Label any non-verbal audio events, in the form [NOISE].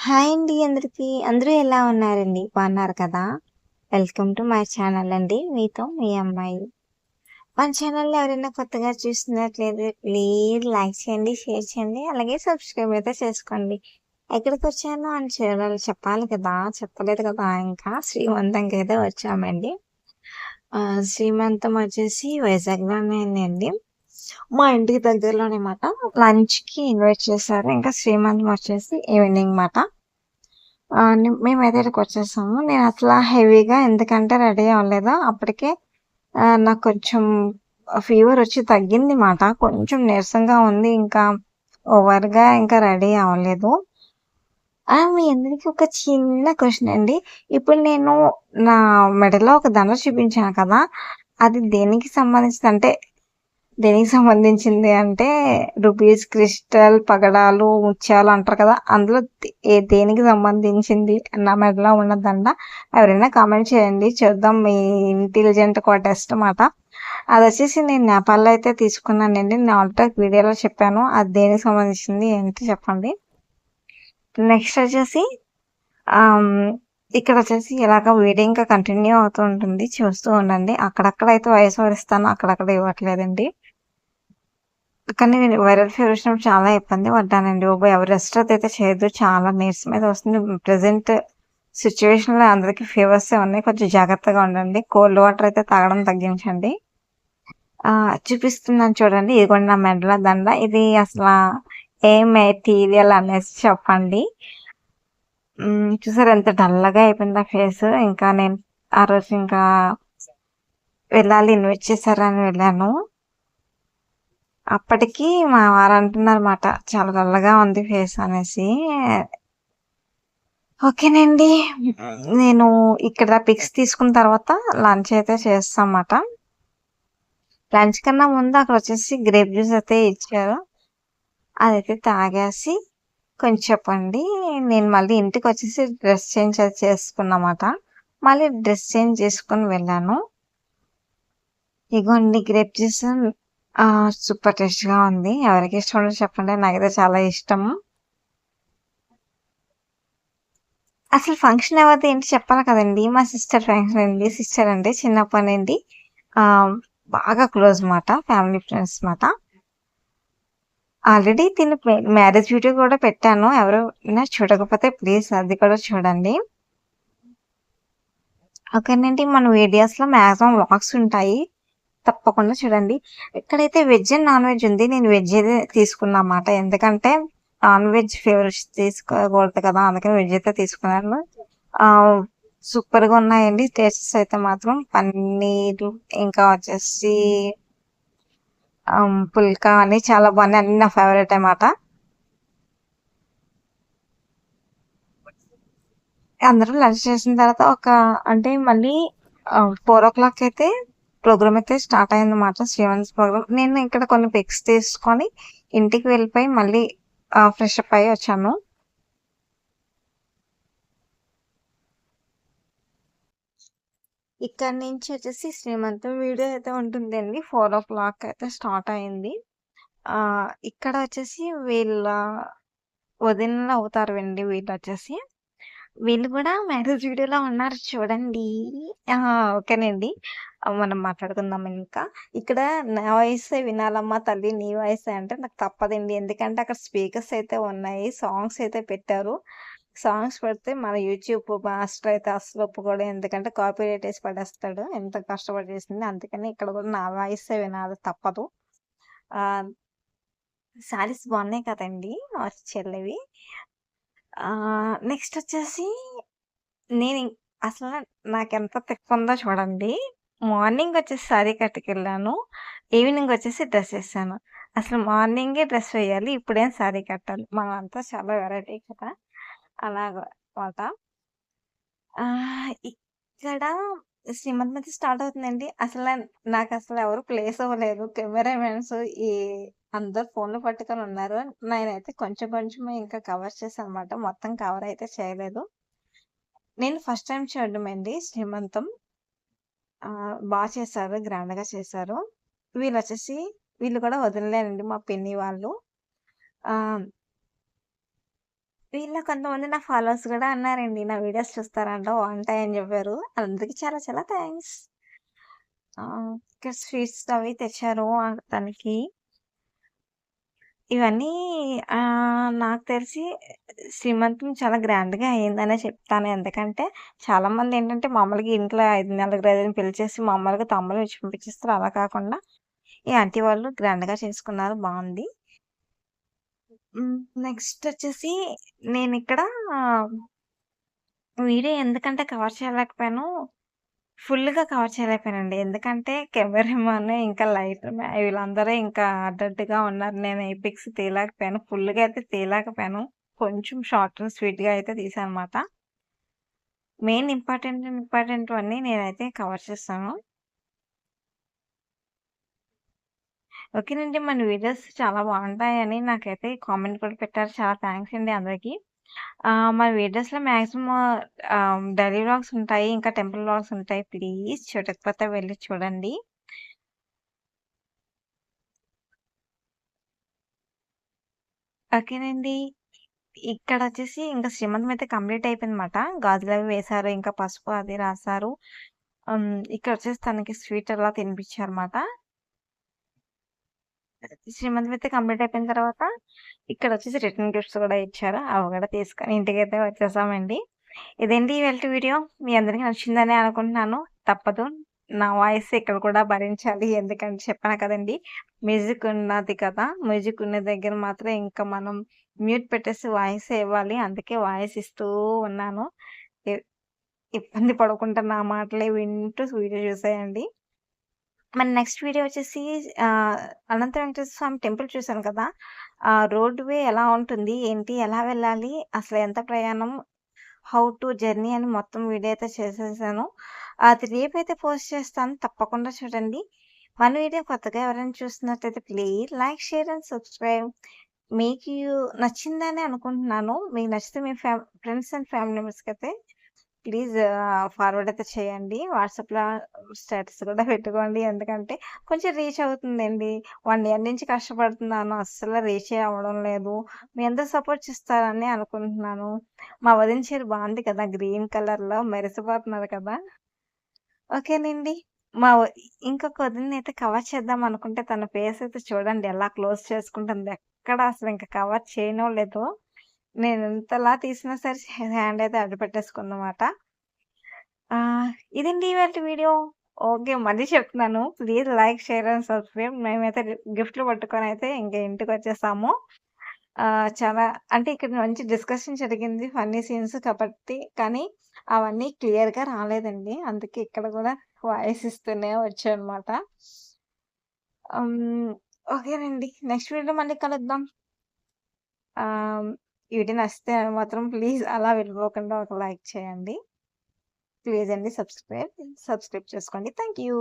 Hi అండి అందరికీ. అందరూ ఎలా ఉన్నారండి? బాగున్నారు కదా! వెల్కమ్ టు మై ఛానల్ అండి. మీతో మీ అమ్మాయి. మన ఛానల్లో ఎవరైనా కొత్తగా చూస్తున్నట్లయితే ప్లీజ్ లైక్ చేయండి, షేర్ చేయండి, అలాగే సబ్స్క్రైబ్ అయితే చేసుకోండి. ఎక్కడికి వచ్చాను అని చూడాలి చెప్పాలి కదా! చెప్పలేదు కదా! ఇంకా శ్రీమంతంకి అయితే వచ్చామండి. శ్రీమంతం వచ్చేసి వైజాగ్‌లోనే అండి. మా ఇంటికి దగ్గరలోనే మాట. లంచ్‌కి ఇన్వైట్ చేశారు. ఇంకా శ్రీమంతం వచ్చేసి ఈవినింగ్ మాట. మేమైతే ఇక్కడికొచ్చేసాము. నేను అసల హెవీగా ఎందుకంటే రెడీ అవ్వలేదు. అప్పటికే నాకు కొంచెం ఫీవర్ వచ్చి తగ్గింది మాట. కొంచెం నీరసంగా ఉంది. ఇంకా ఓవర్‌గా ఇంకా రెడీ అవ్వలేదు. మీ అందరికి ఒక చిన్న క్వెషన్ అండి. ఇప్పుడు నేను నా మెడలో ఒక దండ చూపించాను కదా! అది దేనికి సంబంధించింది అంటే దేనికి సంబంధించింది అంటే రూపీస్, క్రిస్టల్, పగడాలు, ముత్యాలు అంటారు కదా! అందులో ఏ దేనికి సంబంధించింది నా మెడలో ఉన్నదండ ఎవరైనా కామెంట్ చేయండి. చూద్దాం మీ ఇంటెలిజెంట్ ఒక టెస్ట్ మాట. అదొచ్చేసి నేను నేపాల్‌లో అయితే తీసుకున్నానండి. నేను ఆల్రెడీ వీడియోలో చెప్పాను. అది దేనికి సంబంధించింది ఏంటి చెప్పండి. నెక్స్ట్ వచ్చేసి ఇక్కడ వచ్చేసి ఇలాగ వీడియో ఇంకా కంటిన్యూ అవుతూ ఉంటుంది. చూస్తూ ఉండండి. అక్కడక్కడ అయితే వయసు వరిస్తాను అక్కడక్కడ ఇవ్వట్లేదండి. కానీ నేను వైరల్ ఫీవర్ వచ్చినప్పుడు చాలా ఇబ్బంది పడ్డానండి. బాబోయ్! ఎవరు రెస్ట్‌తో అయితే చేయొద్దు. చాలా నీరసం మీద వస్తుంది. ప్రెజెంట్ సిచ్యువేషన్లో అందరికీ ఫీవర్సే ఉన్నాయి. కొంచెం జాగ్రత్తగా ఉండండి. కోల్డ్ వాటర్ అయితే తాగడం తగ్గించండి. చూపిస్తున్నాను చూడండి. ఇదిగోండి నా మెడల దండ. ఇది అసలు ఏ మెటీరియల్ అనేసి చెప్పండి. చూసారు చూసారా ఎంత డల్లగా అయిపోయింది ఆ ఫేస్ ఇంకా నేను ఆ రోజు ఇంకా వెళ్ళాలి ఇన్వైట్ చేశారని వెళ్ళాను. అప్పటికి మా వారు అంటున్నారన్నమాట. చాలా డల్‌గా ఉంది ఫేస్ అనేసి. ఓకేనండి. నేను ఇక్కడ పిక్స్ తీసుకున్న తర్వాత లంచ్ అయితే చేస్తామాట. లంచ్ కన్నా ముందు అక్కడొచ్చేసి గ్రేప్ జ్యూస్ అయితే ఇచ్చారు. అదైతే తాగేసి కొంచెంసేపండి నేను మళ్ళీ ఇంటికొచ్చేసి డ్రెస్ చేంజ్ అది చేసుకున్నామాట. మళ్ళీ డ్రెస్ చేంజ్ చేసుకొని వెళ్ళాను. ఇగోండి గ్రేప్ జ్యూస్ సూపర్ టేస్ట్‌గా ఉంది. ఎవరికి ఇష్టం చెప్పండి. నాకైతే చాలా ఇష్టం. అసలు ఫంక్షన్ ఎవరిది ఏంటి చెప్పాలి కదండి మా సిస్టర్ ఫంక్షన్ అండి. సిస్టర్ అంటే చిన్నప్పటి నుండి బాగా క్లోజ్ మాట. ఫ్యామిలీ ఫ్రెండ్స్ మాట. ఆల్రెడీ తిను మ్యారేజ్ వీడియో కూడా పెట్టాను. ఎవరైనా చూడకపోతే ప్లీజ్ అది కూడా చూడండి. ఓకేనండి. మన వీడియోస్‌లో మ్యాక్సిమం వ్లాగ్స్ ఉంటాయి. తప్పకుండా చూడండి. ఇక్కడైతే వెజ్ అండ్ నాన్ వెజ్ ఉంది. నేను వెజ్ అయితే తీసుకున్నా అన్నమాట ఎందుకంటే నాన్ వెజ్ ఫేవరెట్స్ తీసుకోకూడదు కదా! అందుకని వెజ్ అయితే తీసుకున్నాను. సూపర్ సూపర్‌గా ఉన్నాయండి. టేస్ట్స్ అయితే మాత్రం పన్నీరు ఇంకా వచ్చేసి పుల్కా అని చాలా బాగున్నాయి. అన్ని నా ఫేవరెట్ అనమాట అందరూ లంచ్ చేసిన తర్వాత ఒక అంటే మళ్ళీ ఫోర్ ఓ క్లాక్ అయితే ప్రోగ్రామ్ అయితే స్టార్ట్ అయిందన్నమాట. శ్రీమంత్ ప్రోగ్రామ్. నేను ఇక్కడ కొన్ని పిక్స్ తీసుకొని ఇంటికి వెళ్ళిపోయి మళ్ళీ ఫ్రెష్ అప్ అయ్యి వచ్చాను. ఇక్కడ నుంచి వచ్చేసి శ్రీమంతం వీడియో అయితే ఉంటుందండి. 4:00 అయితే స్టార్ట్ అయింది. ఇక్కడ వచ్చేసి వీళ్ళ వదినలు అవుతారండి అండి వీళ్ళు వీళ్ళు కూడా మ్యారేజ్ వీడియోలో ఉన్నారు చూడండి. ఓకేనండి. మనం మాట్లాడుకుందాం ఇంకా. ఇక్కడ నా వాయిసే వినాలమ్మా తల్లి నీ వాయిసే అంటే నాకు తప్పదండి. ఎందుకంటే అక్కడ స్పీకర్స్ అయితే ఉన్నాయి. సాంగ్స్ అయితే పెట్టారు. సాంగ్స్ పెడితే మన యూట్యూబ్ మాస్టర్ అయితే అసలు ఒప్పుకోడు. ఎందుకంటే కాపీరైట్ వేసి పడేస్తాడు. ఎంత కష్టపడి చేసింది. అందుకని ఇక్కడ కూడా నా వాయిసే వినాలి తప్పదు. శారీస్ బాగున్నాయి కదండీ! చెల్లెవి నెక్స్ట్ వచ్చేసి నేను అసల నాకెంత తిక్కుందో చూడండి. మార్నింగ్ వచ్చేసి సారీ కట్టుకెళ్ళాను. ఈవినింగ్ వచ్చేసి డ్రెస్ వేసాను అసలు మార్నింగే డ్రెస్ వేయాలి. ఇప్పుడేం సారీ కట్టాలి. మనమంతా చాలా వెరైటీ కదా! అలాగా మాట. ఇక్కడ శ్రీమంతం అయితే స్టార్ట్ అవుతుందండి. అసలు నాకు అసలు ఎవరు ప్లేస్ ఇవ్వలేదు. కెమెరామెన్స్ ఈ అందరు ఫోన్‌లు పట్టుకొని ఉన్నారు. నేనైతే కొంచెం కొంచెం ఇంకా కవర్ చేశానన్నమాట. మొత్తం కవర్ అయితే చేయలేదు. నేను ఫస్ట్ టైం చూడడమండి శ్రీమంతం. బాగా చేశారు. గ్రాండ్‌గా చేశారు. వీళ్ళు వచ్చేసి వీళ్ళు కూడా వదిలేనండి మా పిన్ని వాళ్ళు. వీళ్ళ కొంతమంది నా ఫాలోవర్స్ కూడా అన్నారండి. నా వీడియోస్ చూస్తారంట బావుంటాయని చెప్పారు అందుకే చాలా చాలా థ్యాంక్స్ ఇక్కడ స్వీట్స్ అవి తెచ్చారు తనకి. ఇవన్నీ నాకు తెలిసి శ్రీమంతం చాలా గ్రాండ్‌గా అయిందనే చెప్తాను. ఎందుకంటే చాలామంది ఏంటంటే మామూలుగా ఇంట్లో 5 నలుగురైదుగురిని పిలిచేసి మామూలుగా తమ్ములు ఇచ్చి పంపించేస్తారు. అలా కాకుండా ఈ ఆంటీ వాళ్ళు గ్రాండ్‌గా చేసుకున్నారు. బాగుంది నెక్స్ట్ వచ్చేసి నేను ఇక్కడ వీడియో ఎందుకంటే కవర్ చేయలేకపోయాను. ఫుల్‌గా కవర్ చేయలేకపోయానండి. ఎందుకంటే కెమెరామాన్ ఇంకా లైటర్ వీళ్ళందరూ ఇంకా అడ్డడ్డిగా ఉన్నారు. నేను ఏ పిక్స్ తీయలేకపోయాను. ఫుల్‌గా అయితే తీయలేకపోయాను. కొంచెం షార్ట్ అండ్ స్వీట్‌గా అయితే తీశానన్నమాట. మెయిన్ ఇంపార్టెంట్ ఇంపార్టెంట్ అన్నీ నేనైతే కవర్ చేస్తాను ఓకేనండి. మన వీడియోస్ చాలా బాగుంటాయని నాకైతే కామెంట్ కూడా పెట్టారు. చాలా థ్యాంక్స్ అండి అందరికీ మన వీడియోస్‌లో మ్యాక్సిమం డైలీ వ్లాగ్స్ ఉంటాయి. ఇంకా టెంపుల్ వ్లాగ్స్ ఉంటాయి. ప్లీజ్ చూడకపోతే వెళ్ళి చూడండి. ఓకేనండి. ఇక్కడ వచ్చేసి ఇంకా శ్రీమంతం అయితే కంప్లీట్ అయిపోయిందన్నమాట. అవి వేశారు. ఇంకా పసుపు అది రాశారు ఇక్కడ వచ్చేసి తనకి స్వీట్ అలా తినిపించారన్నమాట. శ్రీమంతం అయితే కంప్లీట్ అయిపోయిన తర్వాత ఇక్కడ వచ్చేసి రిటర్న్ గిఫ్ట్స్ కూడా ఇచ్చారు. అవి కూడా తీసుకొని ఇంటికైతే వచ్చేసామండి. ఇదేంటి ఇవాల్టి వీడియో. మీ అందరికి నచ్చిందనే అనుకుంటున్నాను. తప్పదు. నా వాయిస్ ఇక్కడ కూడా భరించాలి. ఎందుకంటే చెప్పాను కదండీ! మ్యూజిక్ ఉన్నది కదా! మ్యూజిక్ ఉన్న దగ్గర మాత్రం ఇంకా మనం మ్యూట్ పెట్టేసి వాయిస్ ఇవ్వాలి. అందుకే వాయిస్ ఇస్తూ ఉన్నాను. ఇబ్బంది పడకుండా నా మాటలే వింటూ వీడియో చూసేయండి. మన నెక్స్ట్ వీడియో వచ్చేసి అనంత వెంకటేశ్వర స్వామి టెంపుల్ చూసాను కదా! ఆ రోడ్ వే ఎలా ఉంటుంది? ఏంటి? ఎలా వెళ్ళాలి? అసలు ఎంత ప్రయాణం? హౌ టు జర్నీ అని మొత్తం వీడియో అయితే చేసేసాను. అది రేపైతే పోస్ట్ చేస్తాను. తప్పకుండా చూడండి. మన వీడియో కొత్తగా ఎవరైనా చూస్తున్నట్టయితే please like, share and subscribe. మీకు నచ్చిందనే అనుకుంటున్నాను. మీకు నచ్చితే మీ ఫ్యా ఫ్రెండ్స్ అండ్ ఫ్యామిలీ మెంబర్స్‌కైతే ప్లీజ్ ఫార్వర్డ్ అయితే చేయండి. వాట్సాప్‌లో స్టేటస్ కూడా పెట్టుకోండి. ఎందుకంటే కొంచెం రీచ్ అవుతుందండి. వన్ ఇయర్ నుంచి కష్టపడుతున్నాను. అస్సలు రీచ్ అవ్వడం లేదు. మీ అందరు సపోర్ట్ చేస్తారని అనుకుంటున్నాను. మా వదిన చీర బాగుంది కదా! గ్రీన్ కలర్‌లో మెరిసిపోతున్నారు కదా! ఓకేనండి. మా ఇంకొక ఇంకొక అయితే కవర్ చేద్దాం అనుకుంటే తన ఫేస్ అయితే చూడండి ఎలా క్లోజ్ చేసుకుంటుంది. ఎక్కడ అసలు ఇంకా కవర్ చేయనో లేదో నేను ఎంతలా తీసినా సరే [LAUGHS] హ్యాండ్ అయితే అడ్డుపెట్టేసుకుందన్నమాట. ఇదండి ఇవాళ వీడియో. ఓకే. మళ్ళీ చెప్తున్నాను. Please like, share and subscribe. మేమైతే గిఫ్ట్‌లు పట్టుకొని అయితే ఇంకా ఇంటికి వచ్చేసాము చాలా అంటే ఇక్కడ మంచి డిస్కషన్ జరిగింది. ఫన్నీ సీన్స్ కాబట్టి కానీ అవన్నీ క్లియర్‌గా రాలేదండి. అందుకే ఇక్కడ కూడా వాయిస్ ఇస్తూనే వచ్చానమాట ఓకేనండి. నెక్స్ట్ వీడియో మళ్ళీ కలుద్దాం. ఆహ్, వీడియో నచ్చితే మాత్రం ప్లీజ్ అలా వెళ్ళిపోకుండా ఒక లైక్ చేయండి. ప్లీజ్ అండి సబ్స్క్రైబ్. సబ్స్క్రైబ్ చేసుకోండి. Thank you.